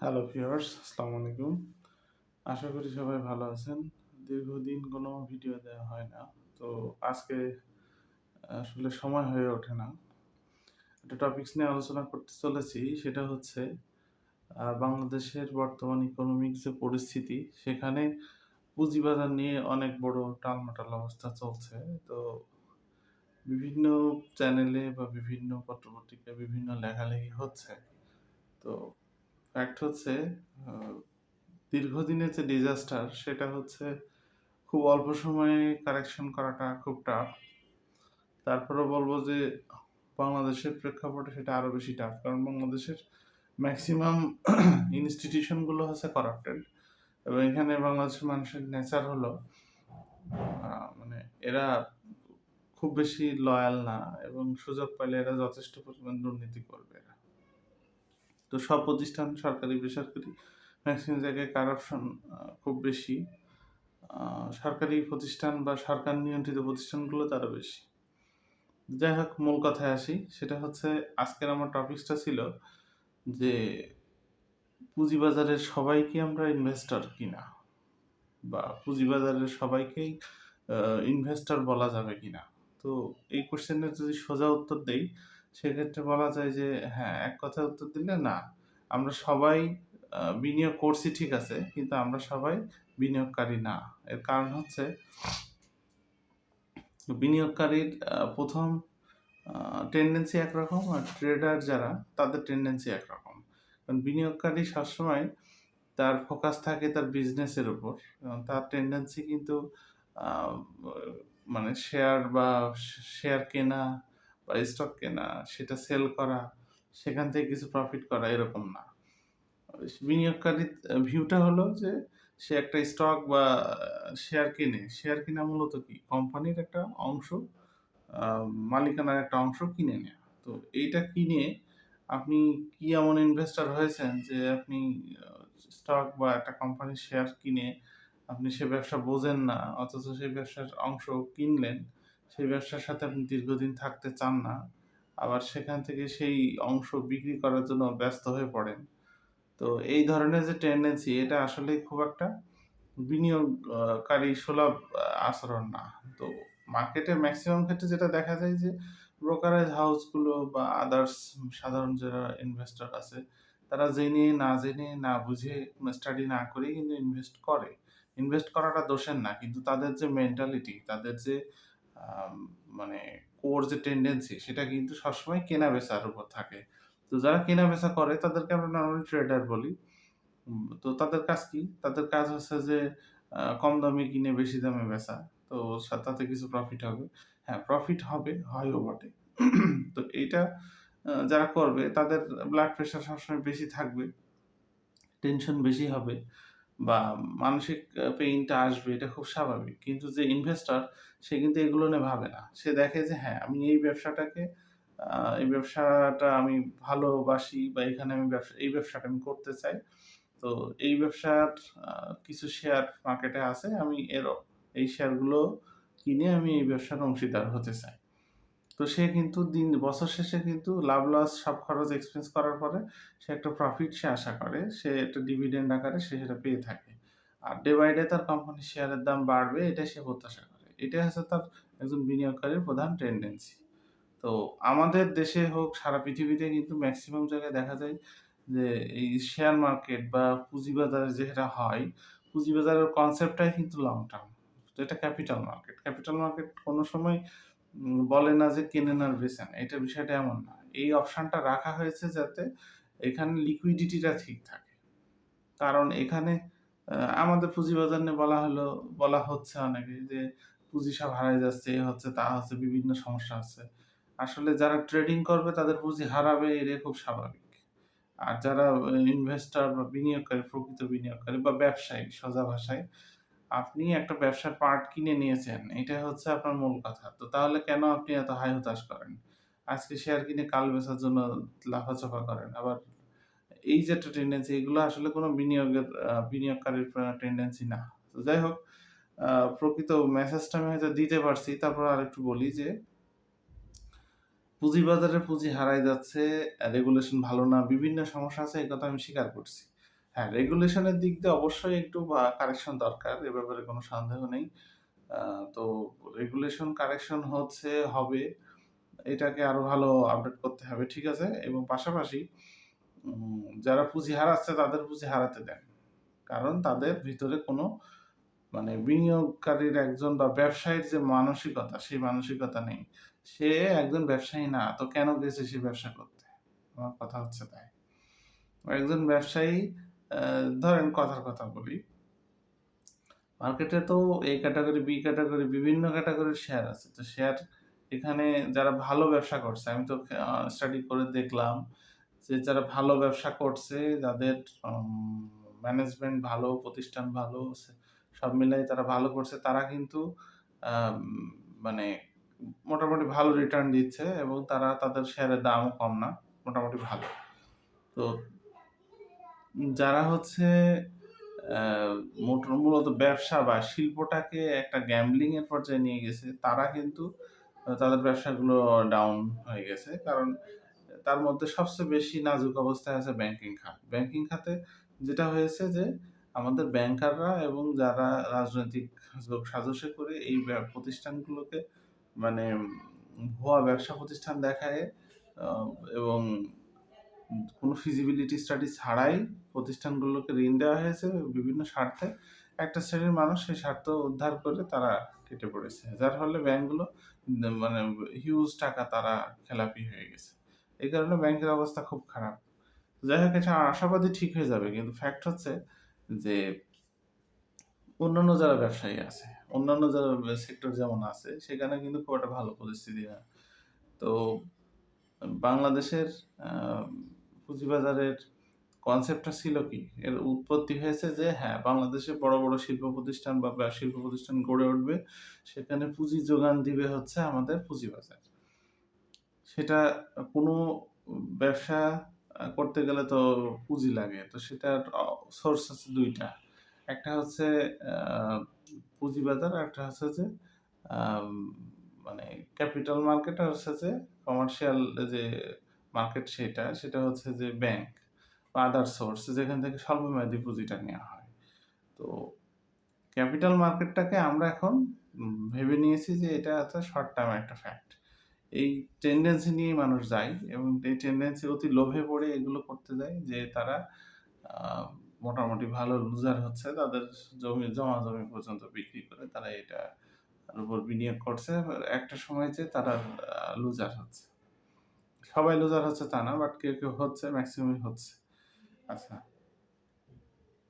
Hello viewers আসসালামু আলাইকুম আশা করি সবাই ভালো আছেন। দীর্ঘদিন কোনো ভিডিও দেওয়া হয় না। তো আজকে, আসলে সময় হয়ে ওঠে না। একটা টপিকস নিয়ে আলোচনা করতে চলেছি। সেটা হচ্ছে বাংলাদেশের বর্তমান ইকোনমিক যে পরিস্থিতি, সেখানে পুঁজিবাজার নিয়ে অনেক বড় টালমাটাল অবস্থা চলছে। তো বিভিন্ন চ্যানেলে বা বিভিন্ন পত্রপত্রিকায় বিভিন্ন লেখালেখি হচ্ছে। তো ফ্যাক্ট হচ্ছে দীর্ঘদিনের যে ডিজাস্টার সেটা হচ্ছে খুব অল্প সময়ে কারেকশন করাটা খুব টাফ তারপরে বলব যে, বাংলাদেশের প্রেক্ষাপটে সেটা আরও বেশি টাফ কারণ বাংলাদেশের ম্যাক্সিমাম ইনস্টিটিউশনগুলো হচ্ছে করাপ্টেড এবং এখানে বাংলাদেশের মানুষের নেচার হলো মানে এরা খুব বেশি লয়াল না, এবং সুযোগ পাইলে এরা যথেষ্ট পরিমাণ দুর্নীতি করবে এরা। তো সব প্রতিষ্ঠান সরকারি বেসরকারি ম্যাক্সিমাম জায়গায় কারাপশন খুব বেশি। সরকারি প্রতিষ্ঠান বা সরকার নিয়ন্ত্রিত প্রতিষ্ঠানগুলো তারও বেশি। যাই হোক, মূল কথায় আসি। সেটা হচ্ছে, আজকের আমার টপিকসটা ছিল যে, পুঁজিবাজারের সবাইকে আমরা ইনভেস্টর কিনা? বা পুঁজিবাজারের সবাইকেই ইনভেস্টর বলা যাবে কিনা? তো এই কোশ্চেনের যদি সোজা উত্তর দেই সেক্ষেত্রে বলা যায় যে হ্যাঁ এক কথায় উত্তর দিলে না, আমরা সবাই বিনিয়োগ করছি ঠিক আছে, কিন্তু আমরা সবাই বিনিয়োগকারী না। এর কারণ হচ্ছে, বিনিয়োগকারীর প্রথম টেন্ডেন্সি একরকম আর ট্রেডার যারা, তাদের টেন্ডেন্সি একরকম। কারণ বিনিয়োগকারী সবসময় তার ফোকাস থাকে তার বিজনেসের উপর। তার টেন্ডেন্সি কিন্তু মানে শেয়ার বা শেয়ার কেনা বা স্টক কেনা, সেটা সেল করা, সেখান থেকে কিছু প্রফিট করা, এরকম না। বিনিয়োগকারীর ভিউটা হলো যে সে একটা স্টক বা শেয়ার কিনে। শেয়ার কিনা মূলত কি? কোম্পানির একটা অংশ মালিকানার একটা অংশ কিনে নেয়া। তো এইটা কিনে আপনি কি এমন ইনভেস্টার হয়েছেন যে আপনি স্টক বা একটা কোম্পানির শেয়ার কিনে আপনি সে ব্যবসা বোঝেন না, অথচ সেই ব্যবসার অংশ কিনলেন? সেই ব্যবসার সাথে আপনি দীর্ঘদিন থাকতে চান না, আবার সেখান থেকে সেই অংশ বিক্রি করার জন্য ব্যস্ত হয়ে পড়েন। তো এই ধরনের যে টেন্ডেন্সি এটা আসলে খুব একটা বিনিয়োগকারী সুলভ আচরণ না। তো মার্কেটে ম্যাক্সিমাম ক্ষেত্রে যেটা দেখা যায় যে ব্রোকারেজ হাউসগুলো বা আদার্স সাধারণ যারা ইনভেস্টর আছে, তারা জেনে, না জেনে, না বুঝে স্টাডি না করেই কিন্তু ইনভেস্ট করে। ইনভেস্ট করাটা দোষের না, কিন্তু তাদের যে মেন্টালিটি তাদের যে মানে কোর যে টেন্ডেন্সি সেটা কিন্তু সবসময় কেনা বেচার উপর থাকে। তো যারা কেনা বেচা করে, তাদেরকে আমরা নর্মালি ট্রেডার বলি। তো তাদের কাজ কি? তাদের কাজ হচ্ছে যে কম দামে কিনে বেশি দামে বেচা। তো তাতে কিছু প্রফিট হবে। হ্যাঁ প্রফিট হবে, হয়ও বটে। তো এইটা যারা করবে, তাদের ব্লাড প্রেশার সবসময় বেশি থাকবে। টেনশন বেশি হবে। বা মানসিক পেইনটা আসবে, এটা খুব স্বাভাবিক। কিন্তু যে ইনভেস্টর সে কিন্তু এগুলো নিয়ে ভাবে না। সে দেখে যে হ্যাঁ আমি এই ব্যবসাটাকে এই ব্যবসাটা আমি ভালোবাসি বা এখানে আমি ব্যবসা, এই ব্যবসাটা আমি করতে চাই। তো এই ব্যবসার কিছু শেয়ার মার্কেটে আছে, আমি এর, এই শেয়ারগুলো কিনে আমি এই ব্যবসার অংশীদার হতে চাই। তো সে কিন্তু দিন, বছর শেষে কিন্তু লাভ লস সব খরচ এক্সপেন্স করার পরে সে একটা প্রফিট সে আশা করে, সে একটা ডিভিডেন্ড আকারে সে সেটা পেয়ে থাকে। আর ডে বাই ডে তার কোম্পানির শেয়ারের দাম বাড়বে এটা সে প্রত্যাশা করে। এটা হচ্ছে তার একজন বিনিয়োগকারীর প্রধান টেন্ডেন্সি তো আমাদের দেশে হোক, সারা পৃথিবীতে কিন্তু ম্যাক্সিমাম জায়গায় দেখা যায় যে এই শেয়ার মার্কেট বা পুঁজিবাজার যেটা হয়, পুঁজিবাজারের কনসেপ্টটাই কিন্তু লং টার্ম এটা ক্যাপিটাল মার্কেট ক্যাপিটাল মার্কেট কোনো সময় বলে না যে আর বেচেন এটা বিষয়টা এমন না। এই অপশানটা রাখা হয়েছে যাতে এখানে লিকুইডিটিটা ঠিক থাকে। কারণ এখানে আমাদের পুঁজিবাজার নিয়ে বলা হলো, বলা হচ্ছে অনেকে যে পুঁজি সব হারাই যাচ্ছে, এ হচ্ছে, তা হচ্ছে, বিভিন্ন সমস্যা আছে আসলে যারা ট্রেডিং করবে, তাদের পুঁজি হারাবে এটা খুব স্বাভাবিক। আর যারা ইনভেস্টর বা বিনিয়োগকারী, প্রকৃত বিনিয়োগকারী বা ব্যবসায়ী, সোজা ভাষায় আপনি একটা ব্যবসার পার্ট কিনে নিয়েছেন, এটা হচ্ছে আপনার মূল কথা। তো তাহলে কেন আপনি এত হাই হতাশ করেন? আজকে শেয়ার কিনে কাল বেচার জন্য লাফাচাপা করেন। আবার এই যে একটা টেন্ডেন্সি এগুলো আসলে কোনো বিনিয়োগের বিনিয়োগকারীর টেন্ডেন্সি না। তো যাই হোক প্রকৃত মেসেজটা আমি হয়তো দিতে পারছি। তারপর আরেকটু বলি যে, পুঁজিবাজারে পুঁজি হারাই যাচ্ছে রেগুলেশন ভালো না, বিভিন্ন সমস্যা আছে, এই কথা আমি স্বীকার করছি। হ্যাঁ, রেগুলেশনের দিক দিয়ে অবশ্যই একটু কারেকশন দরকার। এ ব্যাপারে কোনো সন্দেহ নেই। তো রেগুলেশন কারেকশন হচ্ছে, হবে। এটাকে আরও ভালো আপডেট করতে হবে। ঠিক আছে? এবং পাশাপাশি যারা পুঁজি হারাচ্ছে তাদের পুঁজি হারাতে দেন। কারণ তাদের ভিতরে কোনো মানে বিনিয়োগকারীর একজন বা ব্যবসায়ীর যে মানসিকতা, সেই মানসিকতা নেই। সে একজন ব্যবসায়ী না। তো কেন গেছে সে ব্যবসা করতে? আমার কথা হচ্ছে তাই। একজন ব্যবসায়ী ধরেন কথার কথা বলি। মার্কেটে তো A ক্যাটাগরি বি ক্যাটেগরি বিভিন্ন ক্যাটেগরির শেয়ার আছে। তো শেয়ার এখানে যারা ভালো ব্যবসা করছে, আমি তো স্টাডি করে দেখলাম যে যারা ভালো ব্যবসা করছে, যাদের ম্যানেজমেন্ট ভালো, প্রতিষ্ঠান ভালো, সব মিলাই তারা ভালো করছে, তারা কিন্তু মানে মোটামুটি ভালো রিটার্ন দিচ্ছে এবং তারা তাদের শেয়ারের দামও কম না। মোটামুটি ভালো। তো যারা হচ্ছে অ্যা মোট মূলত ব্যবসা বা শিল্পটাকে একটা গ্যাম্বলিং এর পর্যায়ে নিয়ে গেছে, তারা কিন্তু তাদের ব্যবসাগুলো ডাউন হয়ে গেছে। কারণ তার মধ্যে সবচেয়ে বেশি নাজুক অবস্থায় আছে ব্যাংকিং খাত। ব্যাংকিং খাতে যেটা হয়েছে যে আমাদের ব্যাংকাররা এবং যারা রাজনৈতিক যোগ সাজসে করে এই প্রতিষ্ঠানগুলোকে মানে ভুয়া ব্যবসা প্রতিষ্ঠান দেখায় এবং কোনো ফিজিবিলিটি স্টাডি ছাড়াই প্রতিষ্ঠানগুলোকে ঋণ দেওয়া হয়েছে বিভিন্ন স্বার্থে। একটা শ্রেণির মানুষ সেই স্বার্থ উদ্ধার করে তারা কেটে পড়েছে। যার ফলে ব্যাংকগুলো মানে হিউজ টাকা তারা খেলাপি হয়ে গেছে। এই কারণে ব্যাংকের অবস্থা খুব খারাপ। যাই হোক এটা আশাবাদী ঠিক হয়ে যাবে। কিন্তু ফ্যাক্ট হচ্ছে যে অন্যান্য যারা ব্যবসায়ী আছে, অন্যান্য যারা সেক্টর যেমন আছে, সেখানে কিন্তু খুব একটা ভালো পরিস্থিতি না। তো বাংলাদেশের পুঁজিবাজারের কনসেপ্টটা ছিল কি? এর উৎপত্তি হয়েছে যে হ্যাঁ, বাংলাদেশে বড়, বড় শিল্প প্রতিষ্ঠান বা শিল্প প্রতিষ্ঠান গড়ে উঠবে। সেখানে পুঁজি যোগান দিবে হচ্ছে আমাদের পুঁজিবাজার। সেটা কোনো ব্যবসা করতে গেলে তো পুঁজি লাগে। তো সেটার সোর্স আছে দুইটা একটা হচ্ছে পুঁজিবাজার, আরেকটা হচ্ছে যে মানে ক্যাপিটাল মার্কেট আর হচ্ছে যে কমার্শিয়াল যে মার্কেট সেটা, সেটা হচ্ছে যে ব্যাংক বা আদার সোর্স যেখান থেকে স্বল্পমেয়াদী পুঁজিটা নেওয়া হয়। তো ক্যাপিটাল মার্কেটটাকে আমরা এখন ভেবে নিয়েছি যে এটা হচ্ছে শর্ট টার্ম একটা ফ্যাক্ট। এই টেন্ডেন্সি নিয়েই মানুষ যায় এবং এই টেন্ডেন্সি অতি লোভে পড়ে এগুলো করতে যায় যে তারা মোটামুটি ভালো লুজার হচ্ছে। তাদের জমি জমা-জমি পর্যন্ত বিক্রি করে তারা এটার উপর বিনিয়োগ করছে। একটা সময় যেয়ে তারা লুজার হচ্ছে। সবাই লুজার হচ্ছে তা না, বাট কেউ, কেউ হচ্ছে, মেক্সিমামই হচ্ছে। আচ্ছা।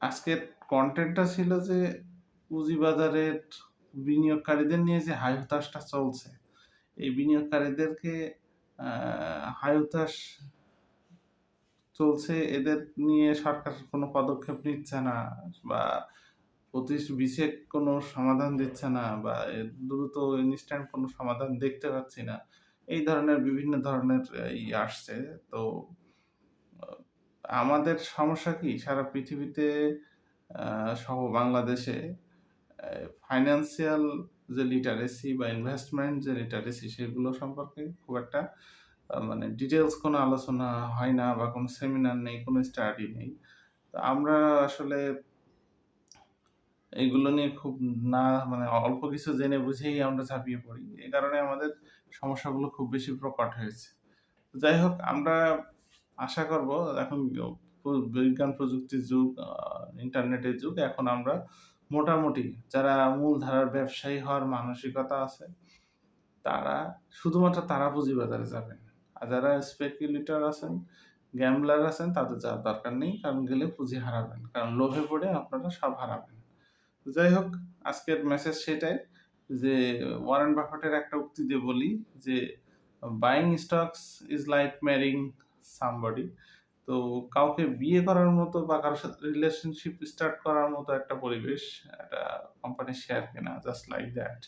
আজকের কন্টেন্টটা ছিল যে পুঁজিবাজারের বিনিয়োগকারীদের নিয়ে যে হাই-হুতাশটা চলছে, এই বিনিয়োগকারীদেরকে হাই-হুতাশ চলছে এদের নিয়ে সরকার কোনো পদক্ষেপ নিচ্ছে না বা অতি বিশেষ কোনো সমাধান দিচ্ছে না বা দ্রুত ইনস্ট্যান্ট কোনো সমাধান দেখতে পাচ্ছি না। এই ধরনের বিভিন্ন ধরনের ই আসছে। তো আমাদের সমস্যা কি? সারা পৃথিবীতে সহ বাংলাদেশে ফাইন্যান্সিয়াল যে লিটারেসি বা ইনভেস্টমেন্ট যে লিটারেসি সেগুলো সম্পর্কে খুব একটা মানে ডিটেলস কোনো আলোচনা হয় না বা কোনো সেমিনার নেই, কোনো স্টাডি নেই। তো আমরা আসলে এগুলো নিয়ে খুব না মানে অল্প কিছু জেনে বুঝেই আমরা ঝাঁপিয়ে পড়ি। এ কারণে আমাদের সমস্যাগুলো খুব বেশি প্রকট হয়েছে। যাই হোক আমরা আশা করব এখন বিজ্ঞান প্রযুক্তির যুগ, ইন্টারনেটের যুগ। এখন আমরা মোটামুটি যারা মূলধারার ব্যবসায়ী হওয়ার মানসিকতা আছে, তারা শুধুমাত্র তারা পুঁজিবাজারে যাবেন। আর যারা স্পেকুলেটর আছেন, গ্যাম্বলার আছেন তাদের যাওয়ার দরকার নেই। কারণ গেলে পুঁজি হারাবেন। কারণ লোভে পড়ে আপনারা সব হারাবেন। যাই হোক আজকের মেসেজ সেটাই যে ওয়ারেন বাফেটের একটা উক্তি দিয়ে বলি যে, "buying stocks is like marrying somebody" তো কাউকে বিয়ে করার মতো বা কারোর সাথে রিলেশনশিপ স্টার্ট করার মতো একটা পরিবেশ, একটা কোম্পানির শেয়ার কেনা জাস্ট লাইক দ্যাট।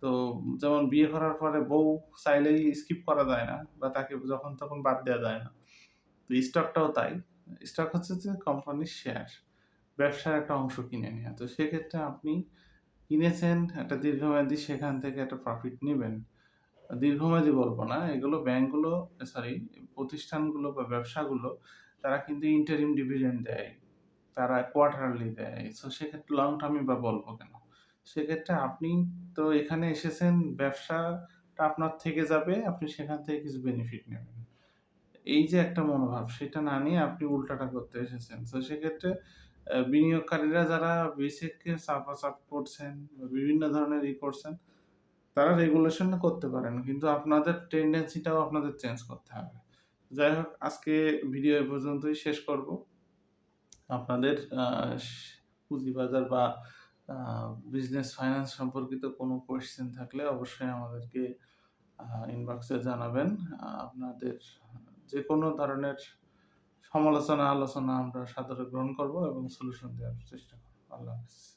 তো যেমন বিয়ে করার পরে বউ চাইলেই স্কিপ করা যায় না বা তাকে যখন তখন বাদ দেওয়া যায় না। তো স্টকটাও তাই। স্টক হচ্ছে যে কোম্পানির শেয়ার। ব্যবসার একটা অংশ কিনে নেয়া। তো সেক্ষেত্রে আপনি কিনেছেন একটা দীর্ঘমেয়াদী সেখান থেকে একটা প্রফিট নেবেন দীর্ঘমেয়াদী বলব না, এগুলো ব্যাংকগুলো সরি প্রতিষ্ঠানগুলো বা ব্যবসাগুলো তারা কিন্তু ইন্টারিম ডিভিডেন্ড দেয়। তারা কোয়ার্টারলি দেয় সো সেক্ষেত্রে লং টার্মই বা বলব কেন সেক্ষেত্রে আপনি তো এখানে এসেছেন ব্যবসাটা আপনার থেকে যাবে আপনি সেখান থেকে কিছু বেনিফিট নেবেন এই যে একটা মনোভাব সেটা না নিয়ে আপনি উল্টাটা করতে এসেছেন তো সেক্ষেত্রে বিনিয়োগকারীরা যারা বেসিককে সাপ করছেন বিভিন্ন ধরনের ই করছেন, তারা রেগুলেশন করতে পারেন, কিন্তু আপনাদের টেন্ডেন্সিটাও আপনাদের চেঞ্জ করতে হবে। যাই হোক, আজকে ভিডিও এ পর্যন্তই শেষ করব। আপনাদের পুঁজিবাজার বা বিজনেস ফাইন্যান্স সম্পর্কিত কোনো কোয়েশ্চেন থাকলে অবশ্যই আমাদেরকে ইনবক্সে জানাবেন। আপনাদের যে কোনো ধরনের সমালোচনা আলোচনা আমরা সাদরে গ্রহণ করব এবং সলিউশন দেওয়ার চেষ্টা করব। আল্লাহ হাফিজ।